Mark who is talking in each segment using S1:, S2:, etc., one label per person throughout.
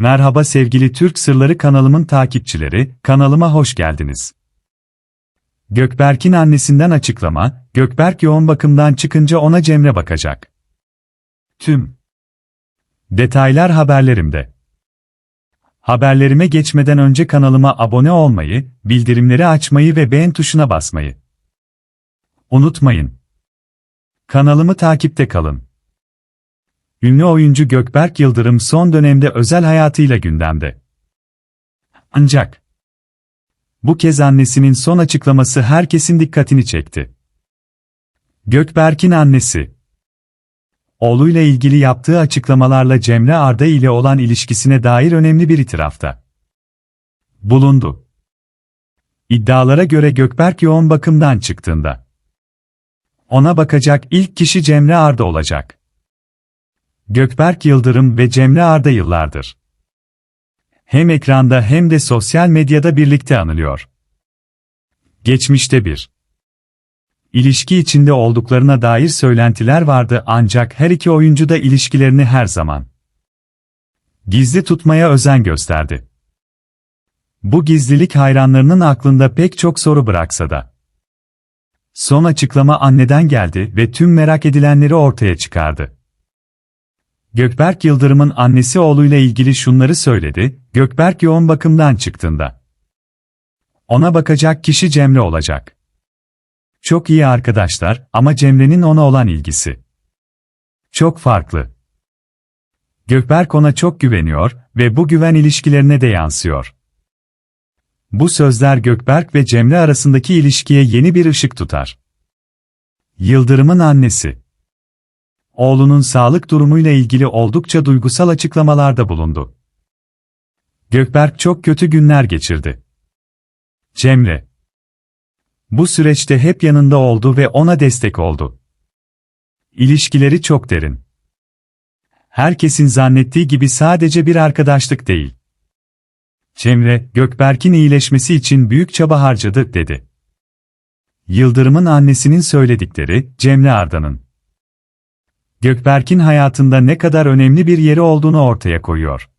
S1: Merhaba sevgili Türk Sırları kanalımın takipçileri, kanalıma hoş geldiniz. Gökberk'in annesinden açıklama, Gökberk yoğun bakımdan çıkınca ona Cemre bakacak. Tüm detaylar haberlerimde. Haberlerime geçmeden önce kanalıma abone olmayı, bildirimleri açmayı ve beğen tuşuna basmayı unutmayın. Kanalımı takipte kalın. Ünlü oyuncu Gökberk Yıldırım son dönemde özel hayatıyla gündemde. Ancak bu kez annesinin son açıklaması herkesin dikkatini çekti. Gökberk'in annesi oğluyla ilgili yaptığı açıklamalarla Cemre Arda ile olan ilişkisine dair önemli bir itirafta bulundu. İddialara göre Gökberk yoğun bakımdan çıktığında ona bakacak ilk kişi Cemre Arda olacak. Gökberk Yıldırım ve Cemre Arda yıllardır. Hem ekranda hem de sosyal medyada birlikte anılıyor. Geçmişte bir ilişki içinde olduklarına dair söylentiler vardı ancak her iki oyuncu da ilişkilerini her zaman gizli tutmaya özen gösterdi. Bu gizlilik hayranlarının aklında pek çok soru bıraksa da. Son açıklama anneden geldi ve tüm merak edilenleri ortaya çıkardı. Gökberk Yıldırım'ın annesi oğluyla ilgili şunları söyledi, Gökberk yoğun bakımdan çıktığında. Ona bakacak kişi Cemre olacak. Çok iyi arkadaşlar ama Cemre'nin ona olan ilgisi. Çok farklı. Gökberk ona çok güveniyor ve bu güven ilişkilerine de yansıyor. Bu sözler Gökberk ve Cemre arasındaki ilişkiye yeni bir ışık tutar. Yıldırım'ın annesi oğlunun sağlık durumuyla ilgili oldukça duygusal açıklamalarda bulundu. Gökberk çok kötü günler geçirdi. Cemre bu süreçte hep yanında oldu ve ona destek oldu. İlişkileri çok derin. Herkesin zannettiği gibi sadece bir arkadaşlık değil. Cemre, Gökberk'in iyileşmesi için büyük çaba harcadı, dedi. Yıldırım'ın annesinin söyledikleri, Cemre Arda'nın Gökberk'in hayatında ne kadar önemli bir yeri olduğunu ortaya koyuyor.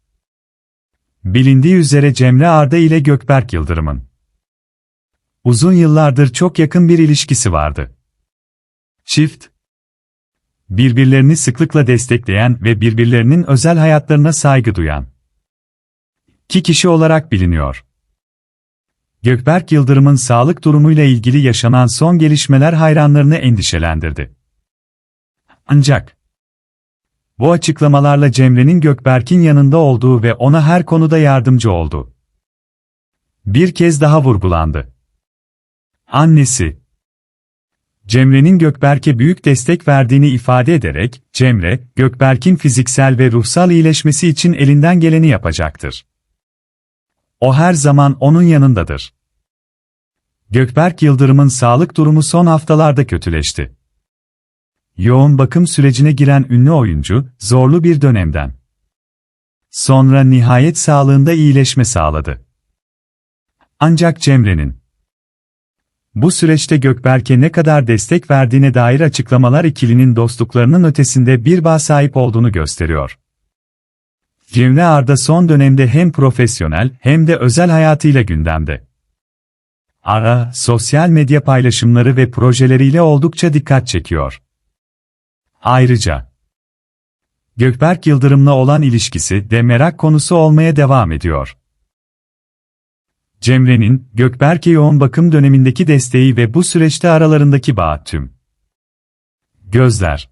S1: Bilindiği üzere Cemre Arda ile Gökberk Yıldırım'ın uzun yıllardır çok yakın bir ilişkisi vardı. Çift birbirlerini sıklıkla destekleyen ve birbirlerinin özel hayatlarına saygı duyan iki kişi olarak biliniyor. Gökberk Yıldırım'ın sağlık durumuyla ilgili yaşanan son gelişmeler hayranlarını endişelendirdi. Ancak bu açıklamalarla Cemre'nin Gökberk'in yanında olduğu ve ona her konuda yardımcı oldu. Bir kez daha vurgulandı. Annesi Cemre'nin Gökberk'e büyük destek verdiğini ifade ederek, Cemre, Gökberk'in fiziksel ve ruhsal iyileşmesi için elinden geleni yapacaktır. O her zaman onun yanındadır. Gökberk Yıldırım'ın sağlık durumu son haftalarda kötüleşti. Yoğun bakım sürecine giren ünlü oyuncu, zorlu bir dönemden sonra nihayet sağlığında iyileşme sağladı. Ancak Cemre'nin bu süreçte Gökberk'e ne kadar destek verdiğine dair açıklamalar ikilinin dostluklarının ötesinde bir bağ sahip olduğunu gösteriyor. Cemre Arda son dönemde hem profesyonel hem de özel hayatıyla gündemde. Ara, sosyal medya paylaşımları ve projeleriyle oldukça dikkat çekiyor. Ayrıca, Gökberk Yıldırım'la olan ilişkisi de merak konusu olmaya devam ediyor. Cemre'nin, Gökberk'e yoğun bakım dönemindeki desteği ve bu süreçte aralarındaki bağ tüm. Gözler.